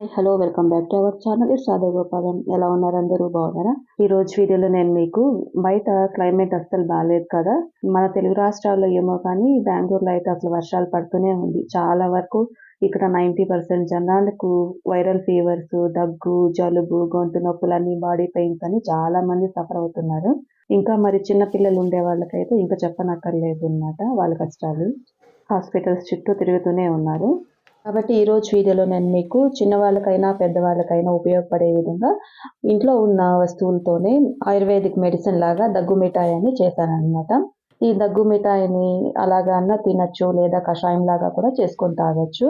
Hello welcome back to our channel it's Sada Gopalam ఎలా ఉన్నారు అందరూ? బాగున్నారా? ఈ రోజు వీడియోలో నేను మీకు బయట క్లైమేట్ అస్సలు బాగాలేదు కదా. మన తెలుగు రాష్ట్రాల్లో ఏమో కానీ బెంగళూరులో అయితే అసలు వర్షాలు పడుతూనే ఉంది. చాలా వరకు ఇక్కడ నైంటీ పర్సెంట్ జనాలకు వైరల్ ఫీవర్స్ దగ్గు జలుబు గొంతు నొప్పులని బాడీ పెయిన్స్ అని చాలా మంది సఫర్ అవుతున్నారు. ఇంకా మరి చిన్న పిల్లలు ఉండే వాళ్ళకైతే ఇంకా చెప్పనక్కర్లేదు అన్నమాట. వాళ్ళ కష్టాలు. హాస్పిటల్స్ చుట్టూ తిరుగుతూనే ఉన్నారు. కాబట్టి ఈరోజు వీడియోలో నేను మీకు చిన్నవాళ్ళకైనా పెద్దవాళ్ళకైనా ఉపయోగపడే విధంగా ఇంట్లో ఉన్న వస్తువులతోనే ఆయుర్వేదిక్ మెడిసిన్ లాగా దగ్గు మిఠాయి అని చేశానన్నమాట ఈ దగ్గు మిఠాయిని అలాగా తినచ్చు లేదా కషాయం లాగా కూడా చేసుకొని తాగొచ్చు.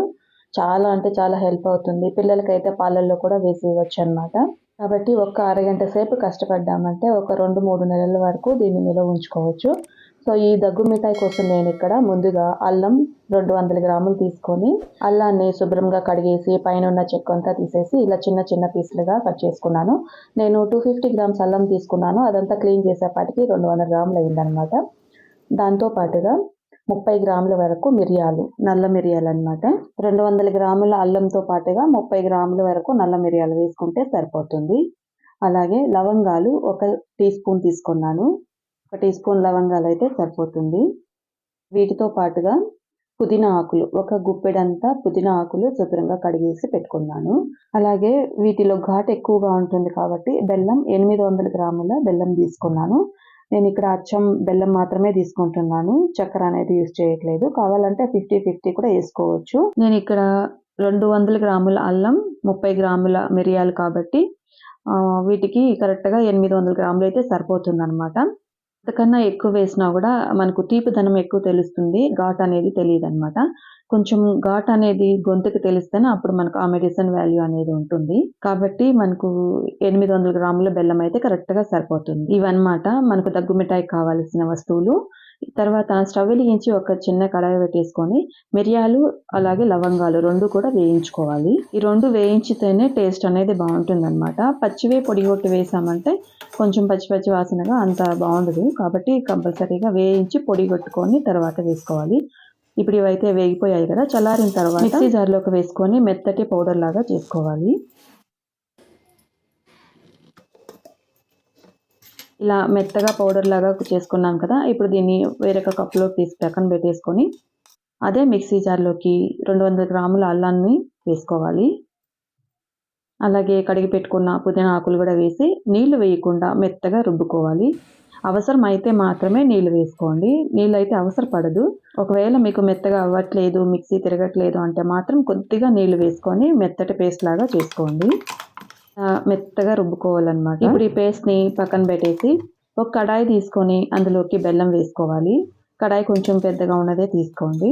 చాలా అంటే చాలా హెల్ప్ అవుతుంది. పిల్లలకైతే పాలల్లో కూడా వేసి ఇవ్వచ్చు అనమాట కాబట్టి ఒక్క అరగంట సేపు కష్టపడ్డామంటే ఒక రెండు మూడు నెలల వరకు దీన్ని నిల్వ ఉంచుకోవచ్చు. సో ఈ దగ్గు మిఠాయి కోసం నేను ఇక్కడ ముందుగా అల్లం రెండు వందల గ్రాములు తీసుకొని అల్లాన్ని శుభ్రంగా కడిగేసి పైన ఉన్న చెక్క అంతా తీసేసి ఇలా చిన్న చిన్న పీసులుగా కట్ చేసుకున్నాను. నేను టూ ఫిఫ్టీ గ్రామ్స్ అల్లం తీసుకున్నాను. అదంతా క్లీన్ చేసేపాటికి రెండు వందల గ్రాములు అయిందనమాట దాంతో పాటుగా ముప్పై గ్రాముల వరకు మిరియాలు నల్ల మిరియాలు అనమాట రెండు వందల గ్రాముల అల్లంతో పాటుగా ముప్పై గ్రాముల వరకు నల్ల మిరియాలు వేసుకుంటే సరిపోతుంది. అలాగే లవంగాలు ఒక టీ స్పూన్ తీసుకున్నాను. ఒక టీ స్పూన్ లవంగాలు అయితే సరిపోతుంది. వీటితో పాటుగా పుదీనా ఆకులు ఒక గుప్పెడంతా పుదీనా ఆకులు శుభ్రంగా కడిగేసి పెట్టుకున్నాను. అలాగే వీటిలో ఘాట్ ఎక్కువగా ఉంటుంది కాబట్టి బెల్లం ఎనిమిది వందల గ్రాముల బెల్లం తీసుకున్నాను. నేను ఇక్కడ అచ్చం బెల్లం మాత్రమే తీసుకుంటున్నాను. చక్కెర అనేది యూజ్ చేయట్లేదు. కావాలంటే ఫిఫ్టీ ఫిఫ్టీ కూడా వేసుకోవచ్చు. నేను ఇక్కడ రెండు వందల గ్రాముల అల్లం ముప్పై గ్రాముల మిరియాలు కాబట్టి వీటికి కరెక్ట్గా ఎనిమిది వందల గ్రాములు అయితే సరిపోతుంది అనమాట అంతకన్నా ఎక్కువ వేసినా కూడా మనకు తీపిదనం ఎక్కువ తెలుస్తుంది. ఘాట్ అనేది తెలియదు అనమాట కొంచెం ఘాట్ అనేది గొంతుకు తెలిస్తేనే అప్పుడు మనకు ఆ మెడిసిన్ వాల్యూ అనేది ఉంటుంది. కాబట్టి మనకు ఎనిమిది వందల గ్రాముల బెల్లం అయితే కరెక్ట్గా సరిపోతుంది. ఇవన్నమాట మనకు దగ్గు మిఠాయి కావాల్సిన వస్తువులు. తర్వాత స్టవ్ వెలిగించి ఒక చిన్న కడాయి పెట్టేసుకొని మిరియాలు అలాగే లవంగాలు రెండు కూడా వేయించుకోవాలి. ఈ రెండు వేయించితేనే టేస్ట్ అనేది బాగుంటుంది అనమాట పచ్చివే పొడి కొట్టి వేసామంటే కొంచెం పచ్చి పచ్చి వాసనగా అంత బాగుండదు. కాబట్టి కంపల్సరీగా వేయించి పొడి కొట్టుకొని తర్వాత వేసుకోవాలి. ఇప్పుడు ఇవైతే వేగిపోయాయి కదా చల్లారిన తర్వాత మిక్సీ జార్లోకి వేసుకొని మెత్తటి పౌడర్ లాగా చేసుకోవాలి. ఇలా మెత్తగా పౌడర్ లాగా చేసుకున్నాం కదా ఇప్పుడు దీన్ని వేరొక కప్లోకి తీసి పక్కన పెట్టేసుకొని అదే మిక్సీ జార్లోకి రెండు వందల గ్రాముల అల్లాన్ని వేసుకోవాలి. అలాగే కడిగి పెట్టుకున్న పుదీనా ఆకులు కూడా వేసి నీళ్ళు వేయకుండా మెత్తగా రుబ్బుకోవాలి. అవసరం అయితే మాత్రమే నీళ్ళు వేసుకోండి. నీళ్ళు అయితే అవసరపడదు. ఒకవేళ మీకు మెత్తగా అవ్వట్లేదు మిక్సీ తిరగట్లేదు అంటే మాత్రం కొద్దిగా నీళ్ళు వేసుకొని మెత్తటి పేస్ట్ లాగా చేసుకోండి. మెత్తగా రుబ్బుకోవాలన్నమాట. ఇప్పుడు ఈ పేస్ట్ని పక్కన పెట్టేసి ఒక కడాయి తీసుకొని అందులోకి బెల్లం వేసుకోవాలి. కడాయి కొంచెం పెద్దగా ఉన్నదే తీసుకోండి.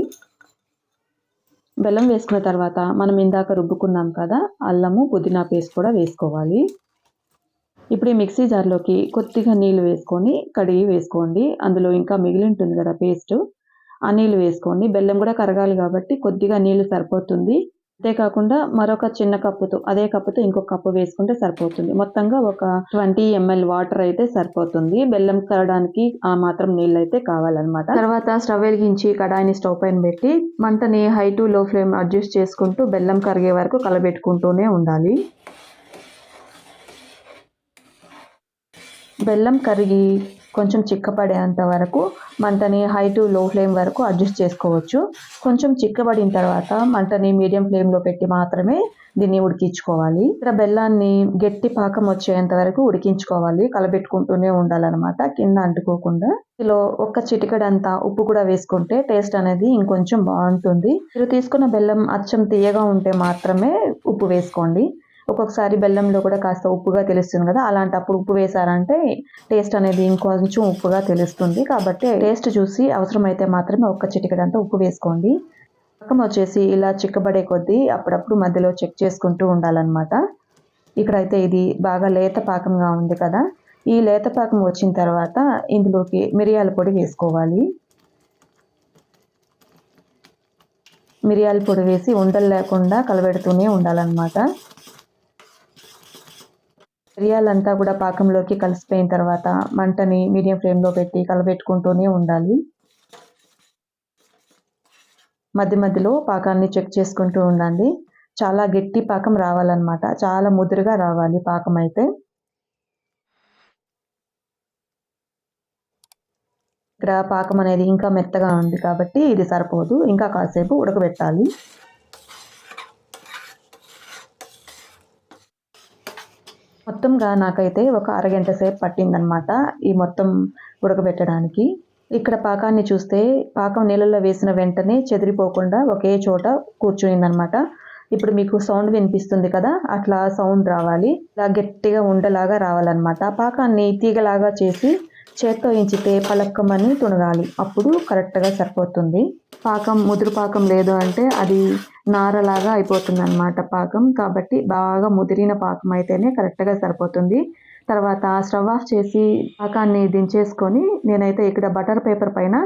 బెల్లం వేసుకున్న తర్వాత మనం ఇందాక రుబ్బుకున్నాం కదా అల్లము పుదీనా పేస్ట్ కూడా వేసుకోవాలి. ఇప్పుడు ఈ మిక్సీ జార్లోకి కొద్దిగా నీళ్ళు వేసుకొని కడిగి వేసుకోండి. అందులో ఇంకా మిగిలి ఉంటుంది కదా పేస్ట్. ఆ నీళ్ళు వేసుకోండి. బెల్లం కూడా కరగాలి కాబట్టి కొద్దిగా నీళ్ళు సరిపోతుంది. అంతేకాకుండా మరొక చిన్న కప్పుతో అదే కప్పుతో ఇంకొక కప్పు వేసుకుంటే సరిపోతుంది. మొత్తంగా ఒక ట్వంటీ ఎంఎల్ వాటర్ అయితే సరిపోతుంది. బెల్లం కరడానికి ఆ మాత్రం నీళ్ళు అయితే కావాలన్నమాట. తర్వాత స్టవ్ వెలిగించి కడాయిని స్టవ్ పైన పెట్టి మంటని high to low flame adjust చేసుకుంటూ బెల్లం కరిగే వరకు కలబెట్టుకుంటూనే ఉండాలి. బెల్లం కరిగి కొంచెం చిక్కపడేంత వరకు మంటని హై టు లో ఫ్లేమ్ వరకు అడ్జస్ట్ చేసుకోవచ్చు. కొంచెం చిక్కబడిన తర్వాత మంటని మీడియం ఫ్లేమ్లో పెట్టి మాత్రమే దీన్ని ఉడికించుకోవాలి. ఇక్కడ బెల్లాన్ని గట్టి పాకం వచ్చేంత వరకు ఉడికించుకోవాలి. కలబెట్టుకుంటూనే ఉండాలన్నమాట. కింద అంటుకోకుండా. ఇందులో ఒక్క చిటికడంతా ఉప్పు కూడా వేసుకుంటే టేస్ట్ అనేది ఇంకొంచెం బాగుంటుంది. మీరు తీసుకున్న బెల్లం అచ్చం తీయగా ఉంటే మాత్రమే ఉప్పు వేసుకోండి. ఒక్కొక్కసారి బెల్లంలో కూడా కాస్త ఉప్పుగా తెలుస్తుంది కదా అలాంటప్పుడు ఉప్పు వేసారంటే టేస్ట్ అనేది ఇంకొంచెం ఉప్పుగా తెలుస్తుంది. కాబట్టి టేస్ట్ చూసి అవసరమైతే మాత్రమే ఒక్క చిటికడంతా ఉప్పు వేసుకోండి. పక్కన వచ్చేసి ఇలా చిక్కబడే కొద్దీ అప్పుడప్పుడు మధ్యలో చెక్ చేసుకుంటూ ఉండాలన్నమాట. ఇక్కడైతే ఇది బాగా లేత పాకంగా ఉంది కదా ఈ లేత పాకం వచ్చిన తర్వాత ఇందులోకి మిరియాల పొడి వేసుకోవాలి. మిరియాల పొడి వేసి ఉండలు లేకుండా కలబెడుతూనే ఉండాలన్నమాట. మిరియాలంతా కూడా పాకంలోకి కలిసిపోయిన తర్వాత మంటని మీడియం ఫ్లేమ్లో పెట్టి కలబెట్టుకుంటూనే ఉండాలి. మధ్య మధ్యలో పాకాన్ని చెక్ చేసుకుంటూ ఉండండి. చాలా గట్టి పాకం రావాలన్నమాట. చాలా ముదురుగా రావాలి పాకం అయితే. ఇక్కడ పాకం అనేది ఇంకా మెత్తగా ఉంది కాబట్టి ఇది సరిపోదు. ఇంకా కాసేపు ఉడకబెట్టాలి. మొత్తంగా నాకైతే ఒక అరగంట సేపు పట్టిందనమాట ఈ మొత్తం ఉడకబెట్టడానికి. ఇక్కడ పాకాన్ని చూస్తే పాకం నీళ్ళలో వేసిన వెంటనే చెదిరిపోకుండా ఒకే చోట కూర్చునిందనమాట ఇప్పుడు మీకు సౌండ్ వినిపిస్తుంది కదా అట్లా సౌండ్ రావాలి. ఇలా గట్టిగా ఉండలాగా రావాలన్నమాట. పాకాన్ని తీగలాగా చేసి చేత్తో ఎంచితే పలక్కమని తునగాలి. అప్పుడు కరెక్ట్గా సరిపోతుంది. పాకం ముదురు పాకం లేదు అంటే అది నారలాగా అయిపోతుంది అనమాట పాకం. కాబట్టి బాగా ముదిరిన పాకం అయితేనే కరెక్ట్గా సరిపోతుంది. తర్వాత స్టవ్ ఆఫ్ చేసి పాకాన్ని దించేసుకొని నేనైతే ఇక్కడ బటర్ పేపర్ పైన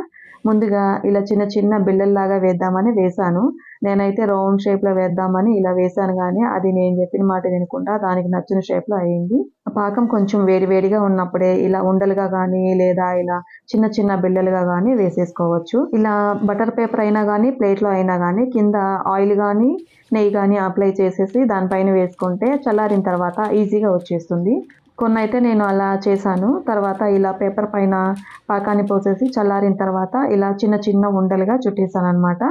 ముందుగా ఇలా చిన్న చిన్న బిళ్ళల్లాగా వేద్దామని వేశాను. నేనైతే రౌండ్ షేప్లో వేద్దామని ఇలా వేశాను కానీ అది నేను చెప్పిన మాట వినకుండా దానికి నచ్చిన షేప్లో అయింది. పాకం కొంచెం వేడివేడిగా ఉన్నప్పుడే ఇలా ఉండలుగా కానీ లేదా ఇలా చిన్న చిన్న బిళ్ళలుగా కానీ వేసేసుకోవచ్చు. ఇలా బటర్ పేపర్ అయినా కానీ ప్లేట్లో అయినా కానీ కింద ఆయిల్ కానీ నెయ్యి కానీ అప్లై చేసేసి దానిపైన వేసుకుంటే చల్లారిన తర్వాత ఈజీగా వచ్చేస్తుంది. కొన్ని అయితే నేను అలా చేశాను. తర్వాత ఇలా పేపర్ పైన పాకాన్ని పోసేసి చల్లారిన తర్వాత ఇలా చిన్న చిన్న ఉండలుగా చుట్టేసాను అనమాట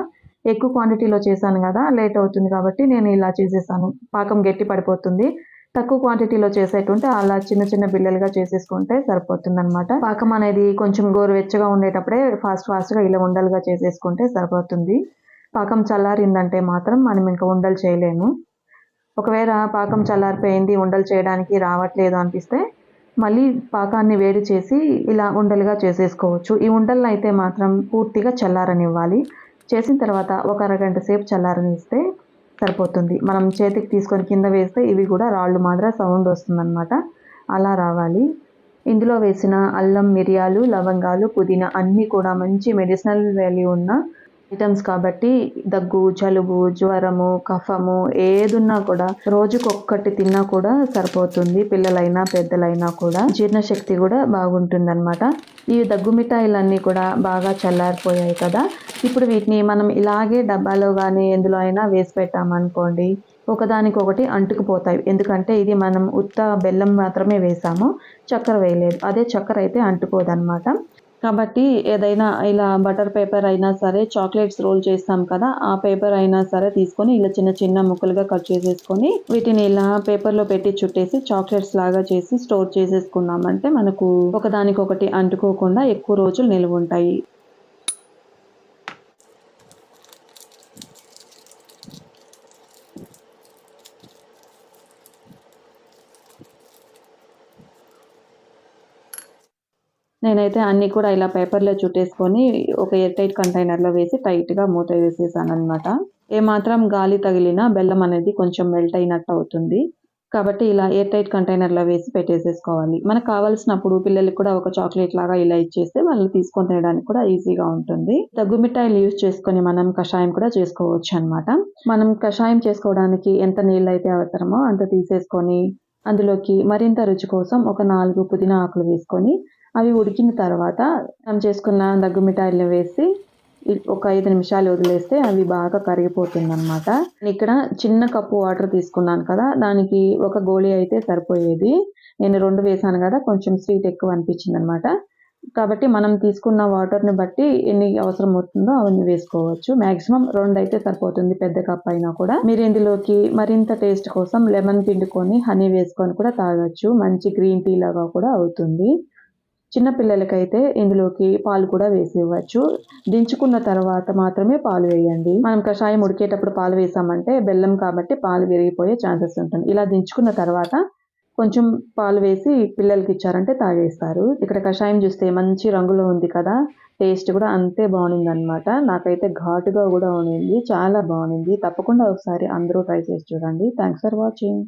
ఎక్కువ క్వాంటిటీలో చేశాను కదా లేట్ అవుతుంది కాబట్టి నేను ఇలా చేసేసాను. పాకం గట్టి పడిపోతుంది. తక్కువ క్వాంటిటీలో చేసేటుంటే అలా చిన్న చిన్న బిల్లలుగా చేసేసుకుంటే సరిపోతుంది అనమాట పాకం అనేది కొంచెం గోరువెచ్చగా ఉండేటప్పుడే ఫాస్ట్ ఫాస్ట్గా ఇలా ఉండలుగా చేసేసుకుంటే సరిపోతుంది. పాకం చల్లారిందంటే మాత్రం మనం ఇంకా ఉండలు చేయలేము. ఒకవేళ పాకం చల్లారిపోయింది ఉండలు చేయడానికి రావట్లేదు అనిపిస్తే మళ్ళీ పాకాన్ని వేడి చేసి ఇలా ఉండలుగా చేసేసుకోవచ్చు. ఈ ఉండలను అయితే మాత్రం పూర్తిగా చల్లారనివ్వాలి. చేసిన తర్వాత ఒక అరగంట సేపు చల్లారనిస్తే సరిపోతుంది. మనం చేతికి తీసుకొని కింద వేస్తే ఇవి కూడా రాళ్ళు మాదిరి సౌండ్ వస్తుందన్నమాట. అలా రావాలి. ఇందులో వేసిన అల్లం మిరియాలు లవంగాలు పుదీనా అన్నీ కూడా మంచి మెడిసినల్ వాల్యూ ఉన్న ఐటమ్స్ కాబట్టి దగ్గు జలుబు జ్వరము కఫము ఏదున్నా కూడా రోజుకొక్కటి తిన్నా కూడా సరిపోతుంది. పిల్లలైనా పెద్దలైనా కూడా జీర్ణశక్తి కూడా బాగుంటుంది అనమాట ఈ దగ్గు మిఠాయిలన్నీ కూడా బాగా చల్లారిపోయాయి కదా. ఇప్పుడు వీటిని మనం ఇలాగే డబ్బాలో కానీ ఎందులో అయినా వేసి పెట్టామనుకోండి ఒకదానికొకటి అంటుకుపోతాయి. ఎందుకంటే ఇది మనం ఉత్త బెల్లం మాత్రమే వేసాము. చక్కెర వేయలేదు. అదే చక్కెర అయితే అంటుకోదనమాట కాబట్టి ఏదైనా ఇలా బటర్ పేపర్ అయినా సరే చాక్లెట్స్ రోల్ చేస్తాం కదా ఆ పేపర్ అయినా సరే తీసుకొని ఇలా చిన్న చిన్న ముక్కలుగా కట్ చేసేసుకొని వీటిని ఇలా పేపర్లో పెట్టి చుట్టేసి చాక్లెట్స్ లాగా చేసి స్టోర్ చేసేసుకున్నామంటే మనకు ఒకదానికొకటి అంటుకోకుండా ఎక్కువ రోజులు నిల్వ ఉంటాయి నేనైతే అన్నీ కూడా ఇలా పేపర్లో చుట్టేసుకొని ఒక ఎయిర్ టైట్ కంటైనర్లో వేసి టైట్గా మూత వేసేసాను అనమాట ఏమాత్రం గాలి తగిలినా బెల్లం అనేది కొంచెం మెల్ట్ అయినట్టు అవుతుంది. కాబట్టి ఇలా ఎయిర్ టైట్ కంటైనర్లో వేసి పెట్టేసేసుకోవాలి. మనకు కావాల్సినప్పుడు పిల్లలకి కూడా ఒక చాక్లెట్ లాగా ఇలా ఇచ్చేస్తే వాళ్ళు తీసుకొని తినడానికి కూడా ఈజీగా ఉంటుంది. తగ్గు మిఠాయిలు యూజ్ చేసుకొని మనం కషాయం కూడా చేసుకోవచ్చు అనమాట మనం కషాయం చేసుకోవడానికి ఎంత నీళ్ళు అయితే అవసరమో అంత తీసేసుకొని అందులోకి మరింత రుచి కోసం ఒక నాలుగు పుదీనా ఆకులు వేసుకొని అవి ఉడికిన తర్వాత మనం చేసుకున్న దగ్గు మిఠాయిలు వేసి ఒక ఐదు నిమిషాలు వదిలేస్తే అవి బాగా కరిగిపోతుంది అనమాట ఇక్కడ చిన్న కప్పు వాటర్ తీసుకున్నాను కదా దానికి ఒక గోళీ అయితే సరిపోయేది. నేను రెండు వేసాను కదా కొంచెం స్వీట్ ఎక్కువ అనిపించింది అనమాట కాబట్టి మనం తీసుకున్న వాటర్ని బట్టి ఎన్ని అవసరం అవుతుందో అవన్నీ వేసుకోవచ్చు. మ్యాక్సిమం రెండు అయితే సరిపోతుంది పెద్ద కప్ అయినా కూడా. మీరు ఇందులోకి మరింత టేస్ట్ కోసం లెమన్ పిండుకొని హనీ వేసుకొని కూడా తాగొచ్చు. మంచి గ్రీన్ టీ లాగా కూడా అవుతుంది. చిన్నపిల్లలకైతే ఇందులోకి పాలు కూడా వేసి ఇవ్వచ్చు దించుకున్న తర్వాత మాత్రమే పాలు వేయండి. మనం కషాయం ఉడికేటప్పుడు పాలు వేసామంటే బెల్లం కాబట్టి పాలు విరిగిపోయే ఛాన్సెస్ ఉంటుంది. ఇలా దించుకున్న తర్వాత కొంచెం పాలు వేసి పిల్లలకి ఇచ్చారంటే తాగేస్తారు. ఇక్కడ కషాయం చూస్తే మంచి రంగులో ఉంది కదా. టేస్ట్ కూడా అంతే బాగుంది అనమాట నాకైతే ఘాటుగా కూడా ఉండింది చాలా బాగుంది. తప్పకుండా ఒకసారి అందరూ ట్రై చేసి చూడండి. Thanks for watching